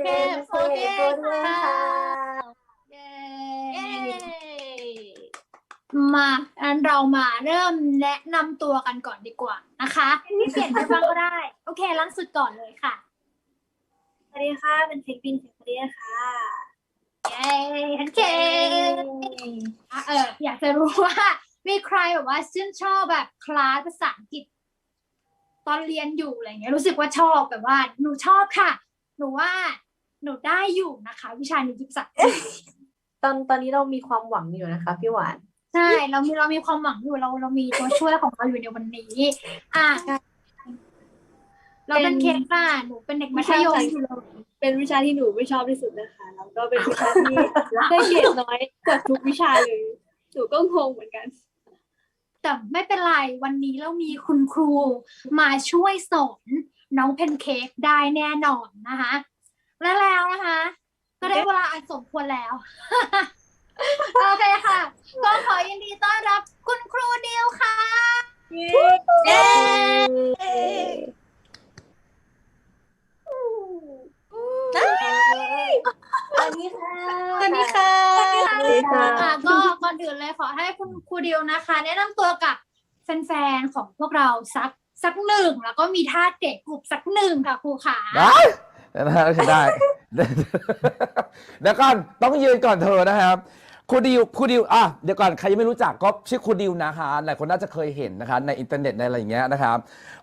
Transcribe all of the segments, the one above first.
โอเคค่ะเย้มาอันเรามาเริ่มแนะนำตัวกันก่อนดีกว่านะคะนี่เปลี่ยนไปบ้างก็ได้ โอเคล่างสุดก่อนเลยค่ะสวัสดีค่ะ เป็นเค้กบินเค้กเรียค่ะเย้โอเคอะเอออยากจะรู้ว่ามีใครแบบว่าชื่นชอบแบบคลาสภาษาอังกฤษตอนเรียนอยู่อะไรเงี้ยรู้สึกว่าชอบแบบว่าหนูชอบค่ะ หนูว่า หนูได้อยู่นะคะ วิชานิติศาสตร์ตอนตอนนี้เรามีความหวังอยู่นะคะพี่หวาน ใช่เรามีเรามีความหวังอยู่เราเรามีตัวช่วยของเราอยู่ในวันนี้ อะเราเป็นเคสค่ะหนูเป็นเด็กมัธยมอยู่เลยเป็นวิชาที่หนูไม่ชอบที่สุดนะคะแล้วก็เป็นวิชาที่ได้เกรดน้อยกว่าทุกวิชาเลยหนูก็งงเหมือนกัน แต่ไม่เป็นไรวันนี้เรามีคุณครูมาช่วยสอนน้องเพนเค้กได้แน่นอนนะคะ และแล้วนะคะ ก็ได้เวลาอันสมควรแล้ว โอเคค่ะ ก็ขอยินดีต้อนรับคุณครูดิวค่ะเย้สวัสดีค่ะ สวัสดีค่ะสวัสดีค่ะอะก็ก่อนอื่นเลยขอให้คุณครูดิวนะคะ แนะนำตัวกับแฟนๆของพวกเราสักสักหนึ่งแล้วก็มีท่าเตะกลุ่มสักหนึ่งค่ะครูขาได้ นะฮะได้ เดี๋ยวก่อนต้องยืนก่อนเธอนะครับครูดิวครูดิวอะเดี๋ยวก่อนใครยังไม่รู้จักก็ชื่อครูดิวนะคะหลายคนน่าจะเคยเห็นนะคะในอินเทอร์เน็ตในอะไรอย่างเงี้ยนะครับ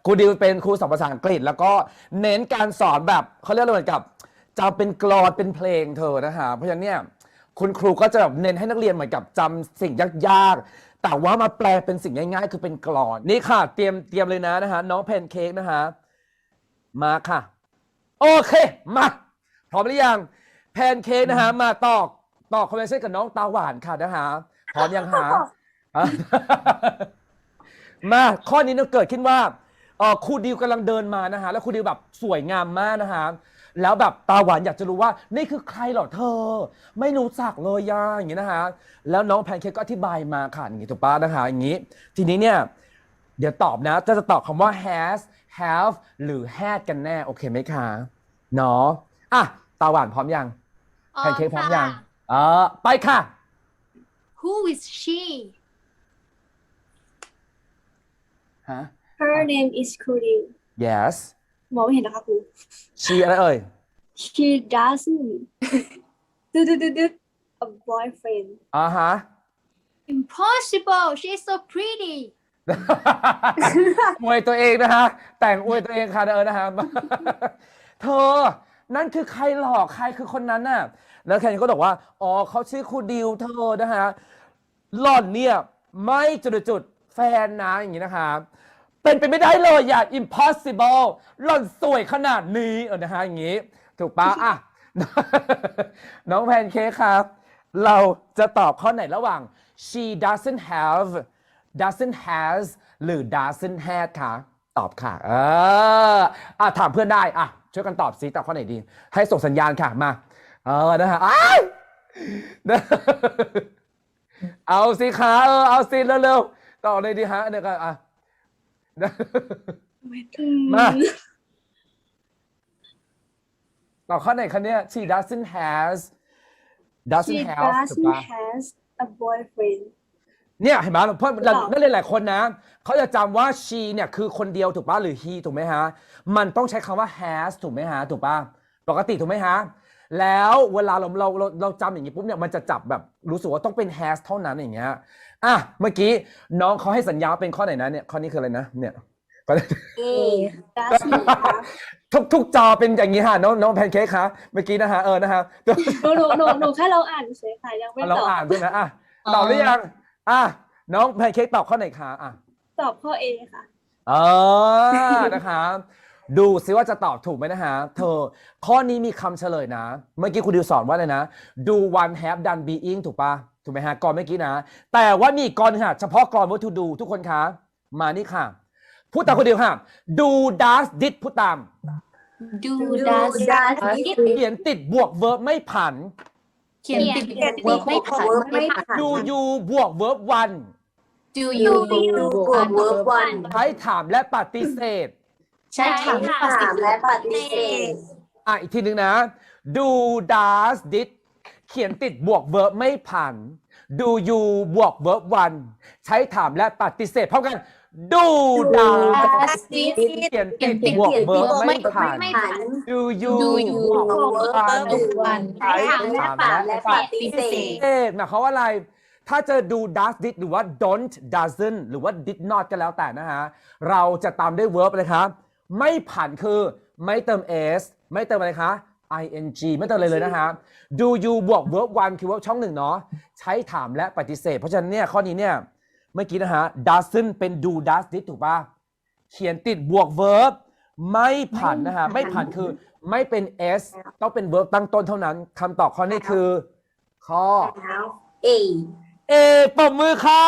ครูดิวเป็นครูสอนภาษาอังกฤษ แล้วก็เน้นการสอนแบบเขาเรียกอะไรเหมือนกับจำเป็นกรอนเป็นเพลงเธอนะฮะเพราะฉะนั้นเนี่ยคุณครูก็จะแบบเน้นให้นักเรียนเหมือนกับจำสิ่งยากๆ แต่ว่ามาแปลเป็นสิ่งง่ายๆ คือเป็นกรอน นี่ค่ะ เตรียมเตรียมเลยนะนะฮะน้องแพนเค้กนะฮะมาค่ะ โอเค มา พร้อมหรือยัง แพนเค้กนะฮะ มาตอกตอกคอมเมนต์กับน้องตาหวานค่ะนะฮะพร้อมยังหาอะมาข้อนี้เนี่ยเกิดขึ้นว่าเออครูดิวกำลังเดินมานะฮะ แล้วครูดิวแบบสวยงามมากนะฮะ แล้วแบบตาหวานอยากจะรู้ว่า นี่คือใครเหรอเธอ ไม่รู้จักเลยย่าอย่างนี้นะฮะ แล้วน้องแพนเค้กก็อธิบายมาค่ะอย่างนี้ถูกปะนะฮะอย่างนี้ ทีนี้เนี่ย เดี๋ยวตอบนะ จะจะตอบคำว่า has have หรือ had กันแน่ โอเคไหมคะเนาะอะตาหวานพร้อมยังแพนเค้กพร้อมยังเออไปค่ะ Who is she ฮะ Her name is Kuriu yes มองไม่เห็นนะคะครู she อะไรเอ่ย She doesn't ดึดดึดดึดดึด a boyfriend อ่าฮะ Impossible she's so pretty อวยตัวเองนะฮะ แต่งอวยตัวเองค่ะเออนะฮะเธอ นั่นคือใครหลอกใครคือคนนั้นน่ะ แล้วแคนก็บอกว่า อ๋อเขาชื่อครูดิวเธอนะฮะหล่อนเนี่ย ไม่จุดจุดแฟนนะอย่างนี้นะคะ เป็นไปไม่ได้เลยอย่า impossible หล่อนสวยขนาดนี้เออนะฮะอย่างนี้ ถูกปะอะ น้องแพนเค้กครับ เราจะตอบข้อไหนระหว่าง she doesn't have doesn't has หรือ doesn't had ค่ะตอบค่ะ เอออะถามเพื่อนได้ อะ ช่วยกันตอบซิตอบข้อไหนดี ให้ส่งสัญญาณค่ะ มา เออ นะฮะอ้ายเอาสิคะเออเอาสิเร็วๆตอบเลยดีฮะเดี๋ยวกันอะมาตอบข้อไหนคะเนี่ย she doesn't has doesn't She have ถูก doesn't ปะ has a boyfriend เนี่ยเห็นไหมเพราะถูกต้องนักเรียนหลายคนนะเขาจะจำว่า she เนี่ยคือคนเดียวถูกปะหรือ he ถูกไหมฮะ มันต้องใช้คำว่า has ถูกไหมฮะ ถูกปะปกติถูกไหมฮะ แล้วเวลาเราเราเราเราจำอย่างนี้ปุ๊บเนี่ยมันจะจับแบบรู้สึกว่าต้องเป็น has เท่านั้นอย่างเงี้ยอะเมื่อกี้น้องเขาให้สัญญาว่าเป็นข้อไหนนะเนี่ยข้อนี้คืออะไรนะเนี่ยข้อ A doesn't have ทุกทุกจอเป็นอย่างนี้ฮะน้องน้องแพนเค้กคะเมื่อกี้นะฮะเออนะฮะ หนูหนูหนูหนูแค่เราอ่านเฉยๆค่ะยังไม่เราตอบอ่านด้วยนะอะตอบหรือยัง อะน้องแพนเค้กตอบข้อไหนคะอะตอบข้อ A ค่ะ เออ นะคะ ดูซิว่าจะตอบถูกไหมนะฮะ เธอ ข้อนี้มีคำเฉลยนะ เมื่อกี้คุณดิวสอนว่าอะไรนะ do one have done being ถูกปะถูกไหมฮะก่อนเมื่อกี้นะ แต่ว่ามีอีกก่อนหนึงค่ะ เฉพาะก่อน what to do ทุกคนคะ มานี่ค่ะ พูดตามคุณดิวค่ะ do does did พูดตาม Do does does did เขียนติดบวก verb ไม่ผัน เขียนติดเขียนติดไม่ไม่ผ่าผ่านนไม่ผ่าน do you บวก verb one Do you you do good work one ใช้ถามและปฏิเสธ ใช้ถามถามและปฏิเสธอะอีกทีหนึ่งนะ do does did เขียนติดบวก verb ไม่ผัน do you บวก verb one ใช้ถามและปฏิเสธพร้อมกัน do does เขียนติดบวก verb ไม่ผันไม่ผัน do you Do you บวก verb one ใช้ใช้ถาถามมและและปปฏิฏิเสเสธหมายความว่าอะไร ถ้าเจอ do does did หรือว่า don't doesn't หรือว่า did not ก็แล้วแต่นะฮะ เราจะตามด้วย verb เลยครับ ไม่ผันคือไม่เติม s ไม่เติมอะไรคะ ing ไม่เติมอะไรเลยนะฮะ do you บวก verb one คือ verb ช่องหนึ่งเนาะ ใช้ถามและปฏิเสธ เพราะฉะนั้นเนี่ยข้อนี้เนี่ย เมื่อกี้นะฮะ doesn't เป็น do does did ถูกปะเขียนติดบวก verb ไม่ผันนะฮะ ไม่ผันคือไม่เป็น s ต้องเป็น verb ตั้งต้นเท่านั้นคำตอบข้อนี้คือ ข้อเอเอปรบมือค่ะ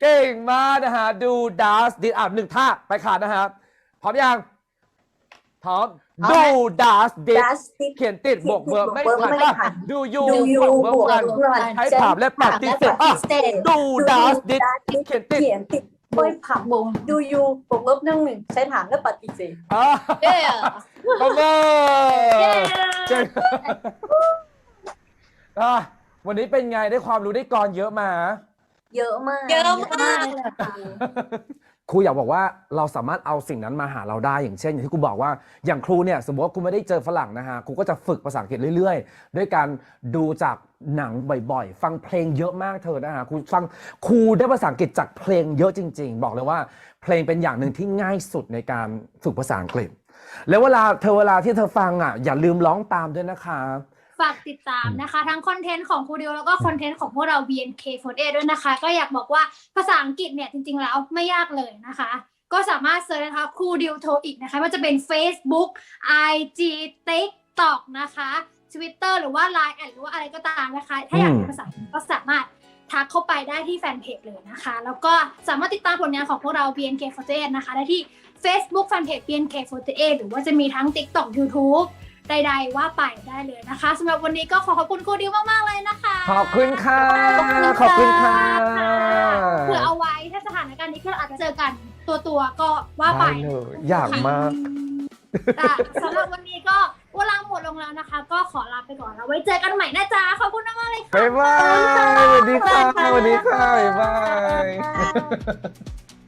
เก่งมากนะฮะดู does did อะหนึ่งท่าไปขาดนะฮะพร้อมยัง พร้อมดู does did ดัสติเขียนติดบวกเบอร์ไม่ผ่านไม่ป่ะผ่านดู you ดูยูบวกบเบอวร์กกันวันให้ถามและปฏิเสธอะดู does did เขียนติดเขียนติดไม่ผักบงดูยูบวกลบนั่งหนึ่งใช้ถามและปฏิเสธอะเย้ปรบมือเจ๋งอะวันนี้เป็นไงได้ความรู้ได้กรเยอะมา เยอะมากเยอะมากครูอยากบอกว่าเราสามารถเอาสิ่งนั้นมาหาเราได้อย่างเช่น อย่างที่ครูบอกว่าอย่างครูเนี่ยสมมติว่าครูไม่ได้เจอฝรั่งนะฮะครูก็จะฝึกภาษาอังกฤษเรื่อยๆ ด้วยการดูจากหนังบ่อยๆ ฟังเพลงเยอะมากเธอนะฮะครูฟังครูได้ภาษาอังกฤษจากเพลงเยอะจริง ๆ บอกเลยว่าเพลงเป็นอย่างหนึ่งที่ง่ายสุดในการฝึกภาษาอังกฤษ แล้วเวลาเธอเวลาที่เธอฟังอะอย่าลืมร้องตามด้วยนะคะ ฝากติดตามนะคะ ทั้งคอนเทนต์ของครูดิวแล้วก็คอนเทนต์ของพวกเรา BNK48 ด้วยนะคะ ก็อยากบอกว่าภาษาอังกฤษเนี่ยจริง ๆ แล้วไม่ยากเลยนะคะ ก็สามารถเซิร์ชนะคะครูดิวโทอีกนะคะว่าจะเป็น Facebook IG TikTok นะคะ Twitter หรือว่า Line แอดหรือว่าอะไรก็ตามนะคะ ถ้าอยากเรียนภาษาอังกฤษก็สามารถทักเข้าไปได้ที่แฟนเพจเลยนะคะ แล้วก็สามารถติดตามผลงานของพวกเรา BNK48 นะคะ ได้ที่ Facebook Fanpage BNK48 หรือว่าจะมีทั้ง TikTok YouTube ใดๆว่าไปได้เลยนะคะสำหรับวันนี้ก็ขอขอบคุณครูดิวมากๆเลยนะคะขอบคุณค่ะขขออบบคุคุณณค่ะค่ะเผื่อเอาไว้ถ้าสถานการณ์นี้เราอาจจะเจอกันตัวตัวๆก็ว่าไปได้เลยอยากมากแต่สำหรับวันนี้ก็เวลาหมดลงแล้วนะคะ ก็ขอลาไปก่อนแล้วไว้เจอกันใหม่นะจ๊ะขอบคุณมากๆเลยค่ะบ๊ายบายสวัสดีค่ะสวัสดีค่ะบ๊ายบาย